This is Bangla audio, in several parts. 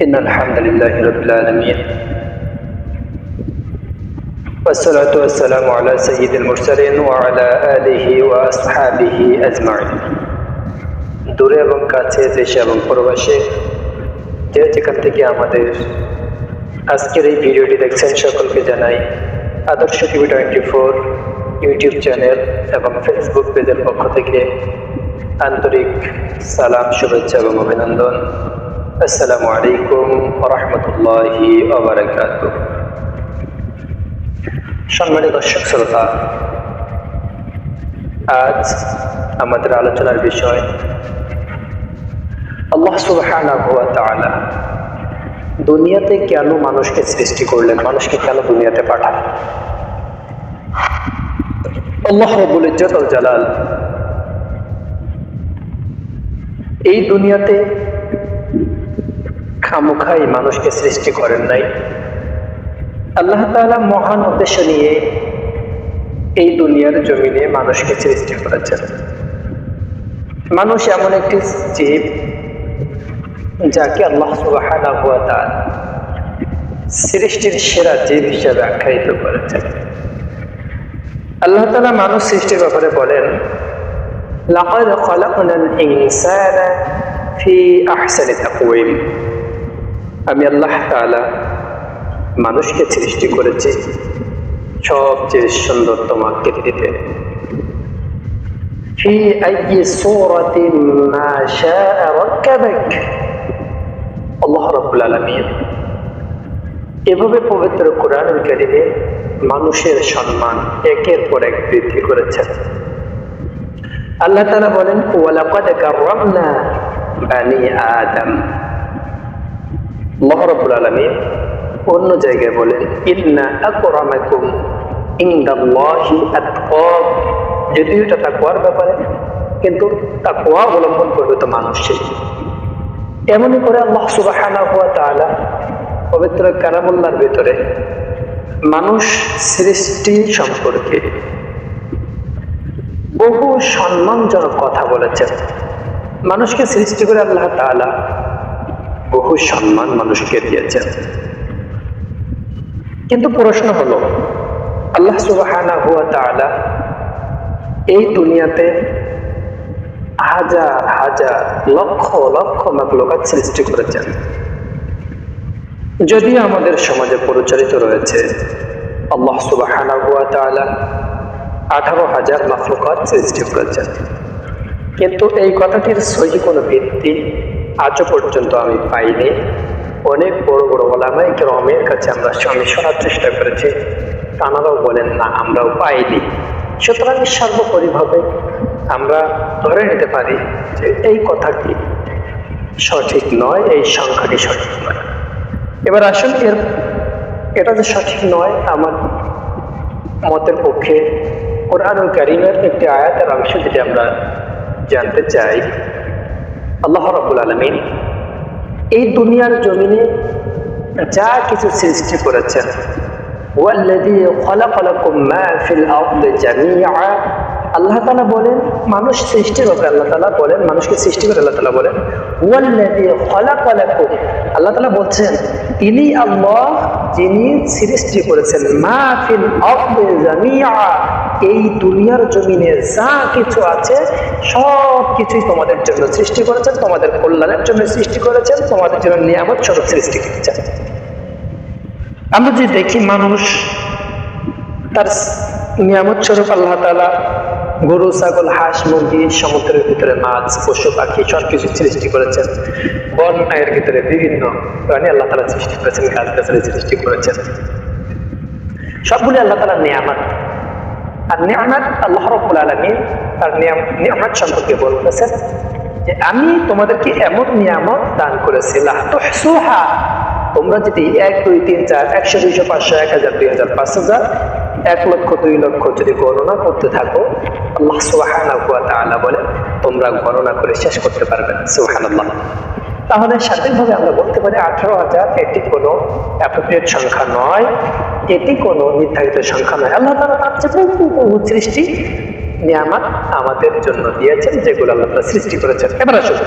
إن الحمد لله رب العالمين والصلاة والسلام على سيد المرسلين وعلى آله وأصحابه أجمعين দূরে এবং কাছে দেশে এবং প্রবাসে যে যেখান থেকে আমাদের আজকের এই ভিডিওটি দেখছেন সকলকে জানাই Adarsh TV twenty four YouTube channel এবং ফেসবুক পেজের পক্ষ থেকে আন্তরিক সালাম শুভেচ্ছা এবং অভিনন্দন আসসালামু আলাইকুম রহমতুল্লাহি সম্মানিত দর্শক শ্রোতা, আজ আমাদের আলোচনার বিষয় আল্লাহ তাআলা দুনিয়াতে কেন মানুষকে সৃষ্টি করলেন? মানুষকে কেন দুনিয়াতে পাঠান আল্লাহ রাব্বুল ইজ্জত জালাল এই দুনিয়াতে খামুখাই মানুষকে সৃষ্টি করেন নাই। আল্লাহ তাআলা মহান উদ্দেশ্য নিয়ে এই দুনিয়ার জমিনে মানুষকে সৃষ্টি করেছেন। মানুষ এমন একটি জীব যাকে আল্লাহ তাআলা সৃষ্টির সেরা জীব হিসেবে আখ্যায়িত করেছেন। আল্লাহ তাআলা মানুষ সৃষ্টির ব্যাপারে বলেন, লাকাদ খালাকনাল ইনসানা ফি আহসানি তাকওয়িম। আমি আল্লাহ তাআলা মানুষকে সৃষ্টি করেছি। সবচেয়ে সুন্দরতম আকৃতিতে আলামিন এভাবে পবিত্র কোরআনুল কারীমে মানুষের সম্মান একের পর এক বৃদ্ধি করেছেন। আল্লাহ তাআলা বলেন ওয়ালাকাদ কাররামনা বানি আদম। আল্লাহ রাব্বুল আলামিন অন্য জায়গায় বলেন, ইন্না আকরামাকুম ইনদাল্লাহি আতকাব। যদিও এটা তাকওয়ার ব্যাপারে, কিন্তু তাকওয়া অবলম্বন করবে তো মানুষের এমনই করে আল্লাহ সুবহানাহু ওয়া তাআলা পবিত্র কালামুল্লাহর ভিতরে মানুষ সৃষ্টি সম্পর্কে বহু সম্মানজনক কথা বলেছেন। মানুষকে সৃষ্টি করে আল্লাহ তাআলা বহু সম্মান মানুষকে দিয়েছেন। কিন্তু প্রশ্ন হলো, আল্লাহ সুবহানাহু ওয়া তাআলা এই দুনিয়াতে হাজার হাজার, লক্ষ লক্ষ মাকলুকাত সৃষ্টি করেছেন। যদিও আমাদের সমাজে প্রচলিত রয়েছে, আল্লাহ সুবহানাহু ওয়া তাআলা আঠারো হাজার মাকলুকাত সৃষ্টি করেছেন। কিন্তু এই কথাটির সহি কোনো ভিত্তি আজও পর্যন্ত আমি পাইনি। অনেক বড় বড় ওলামাই রমের কাছে আমরা আমি শোনার চেষ্টা করেছি। তানারাও বলেন, না, আমরাও পাইনি। সুতরাং সর্বোপরিভাবে আমরা ধরে নিতে পারি যে এই কথাটি সঠিক নয়, এই সংখ্যাটি সঠিক নয়। এবার আসুন, এর এটা যে সঠিক নয়, আমার মতের পক্ষে কোরআনুল কারিমের একটি আয়াতের অংশ যেটি আমরা জানতে চাই আল্লাহ রাবুল আলমিন এই দুনিয়ার জমিনে যা কিছু সৃষ্টি করেছেন আল্লাহ তাআলা বলেন, মানুষ সৃষ্টির ব্যাপারে আল্লাহ তাআলা বলেন, মানুষকে সৃষ্টি করে আল্লাহ তাআলা বলেন আল্লাহ তাআলা বলছেন তিনি আল্লাহ যিনি সৃষ্টি করেছেন, মা ফিল এই দুনিয়ার জমিনে যা কিছু আছে সব কিছুই তোমাদের জন্য সৃষ্টি করেছেন, তোমাদের কল্যাণের জন্য সৃষ্টি করেছেন, তোমাদের জন্য নিয়ামত স্বরূপ সৃষ্টি করেছেন। আমরা যে দেখি মানুষ, তার নিয়ামত স্বরূপ আল্লাহ তালা গরু, ছাগল, হাঁস, মুরগি, সমুদ্রের ভিতরে মাছ, পশু, পাখি সব কিছু সৃষ্টি করেছেন। বন্যায়ের ভিতরে বিভিন্ন প্রাণী আল্লাহ তালা সৃষ্টি করেছেন, গাছ গাছালি সৃষ্টি করেছেন। সবগুলি আল্লাহ তালা নিয়ামত। আর নিয়ামত আল্লাহ রব্বুল আলমী তার নিয়াম, নিয়ামত সম্পর্কে বলতেছেন যে আমি তোমাদেরকে এমন নিয়ামত দান করেছি, লাহতুহসুহা। তোমরা যদি এক, দুই, তিন, চার, একশো, দুইশো, পাঁচশো, এক হাজার, দুই হাজার, পাঁচ হাজার, এক লক্ষ, দুই লক্ষ যদি গণনা করতে থাকো, আল্লাহ সুবহানাহু ওয়া তাআলা বলে তোমরা গণনা করে শেষ করতে পারবে না, সুবহানাল্লাহ। তাহলে স্বাধীনভাবে আমরা বলতে পারি আঠারো হাজার এটি কোনো অ্যাপ্রোপ্রিয়েট সংখ্যা নয়, এটি কোনো নির্ধারিত সংখ্যা নয়। আল্লাহ তালা তার চেয়ে সৃষ্টি নিয়ামত আমাদের জন্য দিয়েছেন, যেগুলো আল্লাহ তাআলা সৃষ্টি করেছেন। এবার আসুন,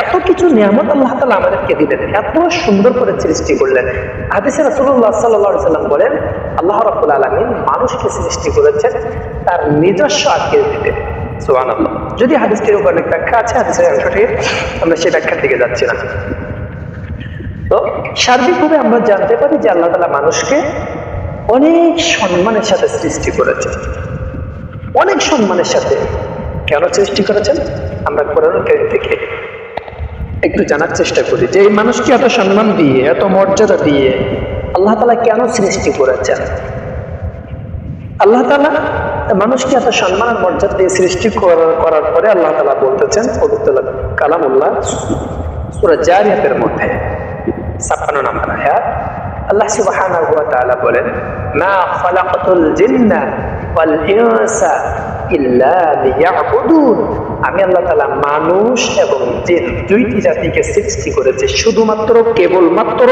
এত কিছু নিয়ামত আল্লাহ তালা আমাদেরকে দিলেন, এত সুন্দর করে সৃষ্টি করলেন। হাদিসে রাসূলুল্লাহ সাল্লাল্লাহু আলাইহি সাল্লাম বলেন, আল্লাহ রাব্বুল আলামিন মানুষকে সৃষ্টি করেছেন তার নিজস্ব আকৃতিতে সুবহানাল্লাহ। যদি হাদিসটির উপর অনেক ব্যাখ্যা আছে, হাদিসের আমরা সেই ব্যাখ্যার দিকে যাচ্ছি না। তো সার্বিকভাবে আমরা জানতে পারি যে আল্লাহ তালা মানুষকে অনেক সম্মানের সাথে সৃষ্টি করেছে অনেক সম্মানের সাথে। কেন সৃষ্টি করেছেন? আমরা কোরআন থেকে একটু জানার চেষ্টা করি যে এই মানুষকে এত সম্মান দিয়ে, এত মর্যাদা দিয়ে আল্লাহ তালা কেন সৃষ্টি করেছেন? আল্লাহ তালা মানুষকে এত সম্মান আর মর্যাদা দিয়ে সৃষ্টি করার পরে আল্লাহ তালা বলতেছেন, পবিত্র কালামুল্লাহ সুরা জারিয়াতের মধ্যে, ছাপ্পান্ন নাম্বার আয়াত, আল্লাহ সুবহানাহু ওয়া তাআলা বলেন, মা খালাকাতুল জিন্না ওয়াল ইল্লা লিয়াবুদুন। আমি আল্লাহ তালা মানুষ এবং জিন দুইটি জাতিকে সৃষ্টি করেছে শুধুমাত্র, কেবলমাত্র,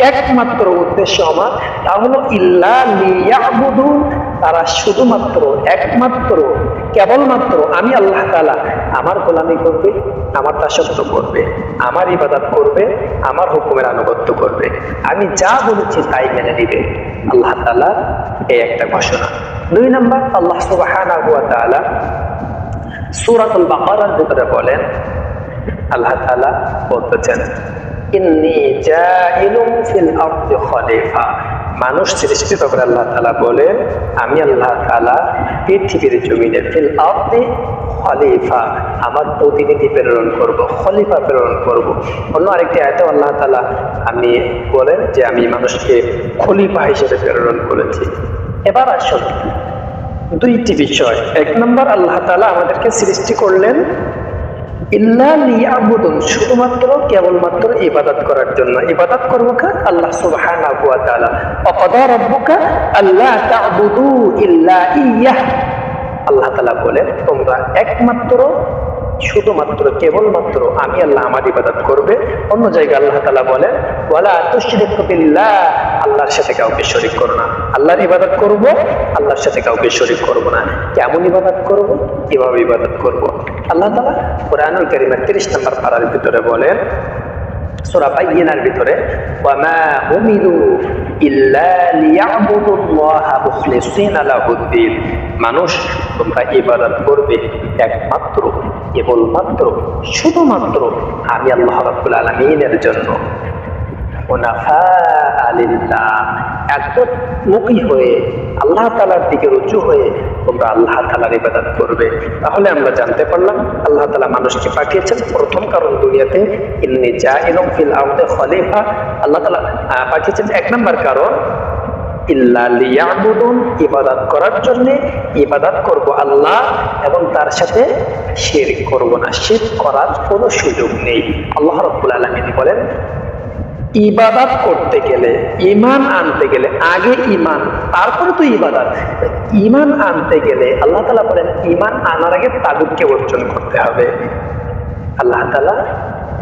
একমাত্র উদ্দেশ্য আমার, তা হলো ইল্লা তারা শুধুমাত্র একমাত্র, কেবলমাত্র আমি আল্লাহ তাআলা। আমার গোলামি করবে, আমার দাসত্ব করবে, আমার ইবাদত করবে, আমার হুকুমের আনুগত্য করবে। আমি যা বলেছি তাই মেনে নিবে। আল্লাহ তালা এই একটা ঘোষণা। দুই নম্বর, আল্লাহ তাআলা সূরাতুল বাকারার ভিতরে বলেন, আল্লাহ তাআলা বলতেছেন, ইন্নী জাইলুম ফিল খলিফা। মানুষ সৃষ্টি করে আল্লাহ তাআলা বলে আমি আল্লাহ তাআলা পৃথিবীর জমিনে ফিল আরদি খলিফা, আমার প্রতিনিধি প্রেরণ করব, খলিফা প্রেরণ করব। অন্য আরেকটি আয়তে আল্লাহ তালা আমি বলেন যে, আমি মানুষকে খলিফা হিসেবে প্রেরণ করেছি। এবার আসুন দুইটি বিষয়। এক নম্বর, আল্লাহ তালা আমাদেরকে সৃষ্টি করলেন, ইল্লা লিয়াবুদুন শুধুমাত্র কেবলমাত্র ইবাদত করার জন্য। ইবাদত করব কা? আল্লাহ সুবহানাহু ওয়া তাআলা। অকদা রাব্বুকা আল্লাহ তা'বুদু ইল্লা ইয়াহ আল্লাহ তাআলা বলেন, তোমরা একমাত্র শুধুমাত্র, কেবলমাত্র আমি আল্লাহ আমার ইবাদত করবে। অন্য জায়গায় আল্লাহ তালা বলেন, ওয়ালা তুশরিকু বিল্লাহ আল্লাহর সাথে কাউকে শরিক করো না। আল্লাহর ইবাদত করব, আল্লাহর সাথে কাউকে শরিক করব না। কেমন ইবাদত করব? কীভাবে ইবাদত করব? আল্লাহ তালা কোরআনুল করিমের তিরিশ নম্বর পাড়ার ভিতরে বলেন ভিতরে উমিরু মানুষ তোমরা ইবাদত করবে একমাত্র, কেবলমাত্র, শুধুমাত্র আমি আল্লাহ রাব্বুল আলামিনের জন্য। আলিল্লাহ একমুখী হয়ে, আল্লাহ তালার দিকে রুজু হয়ে তোমরা আল্লাহ তালার ইবাদত করবে। তাহলে আমরা জানতে পারলাম, আল্লাহ তালা মানুষকে পাঠিয়েছেন। প্রথম কারণ দুনিয়াতে, ইন্নি যা ইলম ফিল আউদে খলিফা। আল্লাহ তালা পাঠিয়েছেন এক নম্বর কারণ, ইল্লা লিয়াবুদুন, ইবাদত করার জন্য ইবাদত করব আল্লাহ, এবং তার সাথে শিরক করব না। শিরক করার কোনো সুযোগ নেই। আল্লাহ রাব্বুল আলামিন বলেন ইবাদত করতে গেলে ইমান আনতে গেলে আগে ইমান তারপরে তো ইবাদত ইমান আনতে গেলে আল্লাহ তালা বলেন ইমান আনার আগে তাগুতকে অর্জন করতে হবে আল্লাহ তালা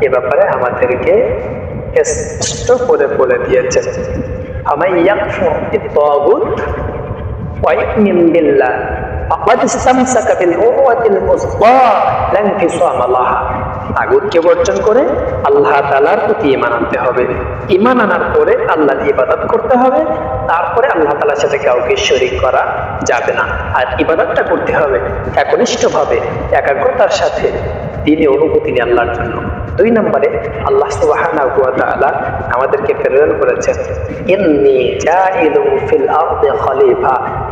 এ ব্যাপারে আমাদেরকে স্পষ্ট করে বলে দিয়েছেন আমায় ইয়াকফুর বিত্তাগুত ويؤمن بالله فقد استمسك بالعروة الوثقى لا انفصام لها তাগুতকে বর্জন করে আল্লাহ তালার প্রতি ইমান আনতে হবে। ইমান আনার পরে আল্লাহর ইবাদত করতে হবে, তারপরে আল্লাহ তালার সাথে কাউকে শরিক করা যাবে না। আর ইবাদতটা করতে হবে একনিষ্ঠভাবে, একাগ্রতার সাথে দিনে অনুভূতি নিয়ে আল্লাহর জন্য। দুই নম্বরে, আল্লাহ তাআলা আমাদেরকে প্রেরণ করেছেন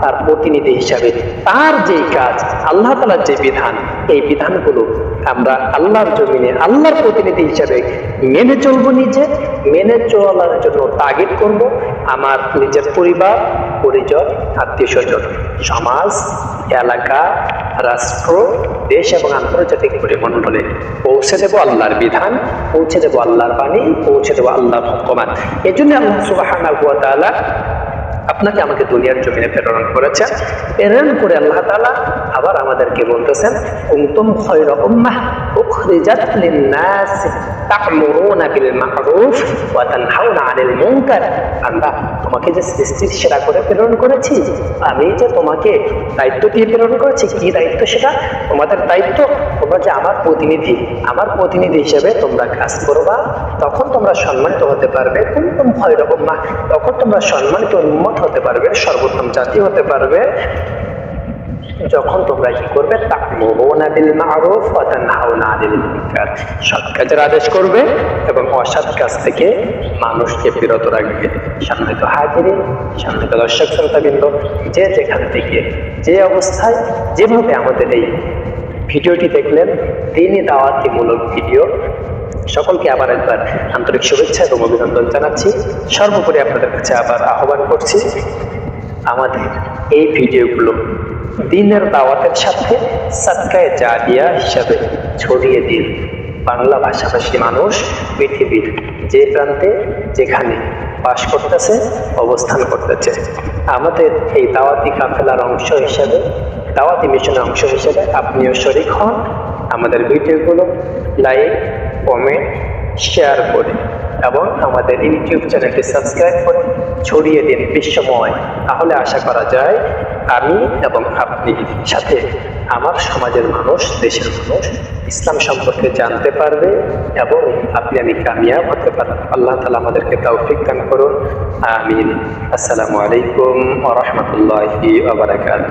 তার প্রতিনিধি হিসাবে তার যেই কাজ, আল্লাহ তাআলার যে বিধান, এই বিধানগুলো আমরা আল্লাহর জমিনে, আল্লাহর প্রতিনিধি হিসাবে মেনে চলবো নিজে, মেনে চলার জন্য তাগিদ করব আমার নিজের পরিবার, পরিজন আত্মীয় স্বজন সমাজ, এলাকা, রাষ্ট্র, দেশ এবং আন্তর্জাতিক পরিমণ্ডলে পৌঁছে দেব আল্লাহর বিধান, পৌঁছে দেব আল্লাহর বাণী, পৌঁছে দেব আল্লাহর হুকুমান এই জন্য আল্লাহ তাআলা আপনাকে আমাকে দুনিয়ার জমিনে প্রেরণ করেছেন প্রেরণ করে আল্লাহ তালা আবার আমাদেরকে বলতেছেন, কুনতুম খয়র উম্মাহ উখরিজাত লিন্নাস তা'মুরুনা বিল মা'রুফ ওয়া তানহাউনা 'আনিল মুনকার। আমরা তোমাকে যে সৃষ্টির সেরা করে প্রেরণ করেছি, আমি যে তোমাকে দায়িত্ব দিয়ে প্রেরণ করেছি, কি দায়িত্ব সেটা? তোমাদের দায়িত্ব, তোমরা যে আমার প্রতিনিধি আমার প্রতিনিধি হিসেবে তোমরা কাজ করবা, তখন তোমরা সম্মানিত হতে পারবে, কোন ভয় রকম না। তখন তোমরা সম্মানিত উন্মত হতে পারবে, সর্বোত্তম জাতি হতে পারবে। যখন তোমরা কি করবে সৎ কাজের আদেশ করবে এবং অসৎ কাজ থেকে মানুষকে বিরত রাখবে। সম্মানিত হাজিরিন, সম্মানিত দর্শক, শ্রোতাবৃন্দ, যে যেখান থেকে যে অবস্থায় যেভাবে আমাদের এই ভিডিওটি দেখলেন, দিনই দাওয়াতিমূলক ভিডিও। সকলকে আবার একবার আন্তরিক শুভেচ্ছা এবং অভিনন্দন জানাচ্ছি। সর্বোপরি আপনাদের কাছে আবার আহ্বান করছি, আমাদের এই ভিডিওগুলো দিনের দাওয়াতের সাথে সাদকায়ে জারিয়া হিসাবে ছড়িয়ে দিন। বাংলা ভাষাভাষী মানুষ পৃথিবীর যে প্রান্তে যেখানে বাস করতেছে, অবস্থান করতেছে। আমাদের এই দাওয়াতি কাফেলার অংশ হিসাবে, দাওয়াতি মিশনের অংশ হিসেবে আপনিও শরিক হন। আমাদের ভিডিওগুলো লাইক, কমেন্ট, শেয়ার করে এবং আমাদের ইউটিউব চ্যানেলটি সাবস্ক্রাইব করে ছড়িয়ে দিন বিশ্বময়। তাহলে আশা করা যায় আমি এবং আপনি সাথে আমার সমাজের মানুষ, দেশের মানুষ ইসলাম সম্পর্কে জানতে পারবে এবং আপনি আমি কামিয়াব হতে পারবেন আল্লাহ তালা আমাদেরকে তৌফিক দান করুন। আমিন। আসসালামু আলাইকুম ওয়া আবরাকাত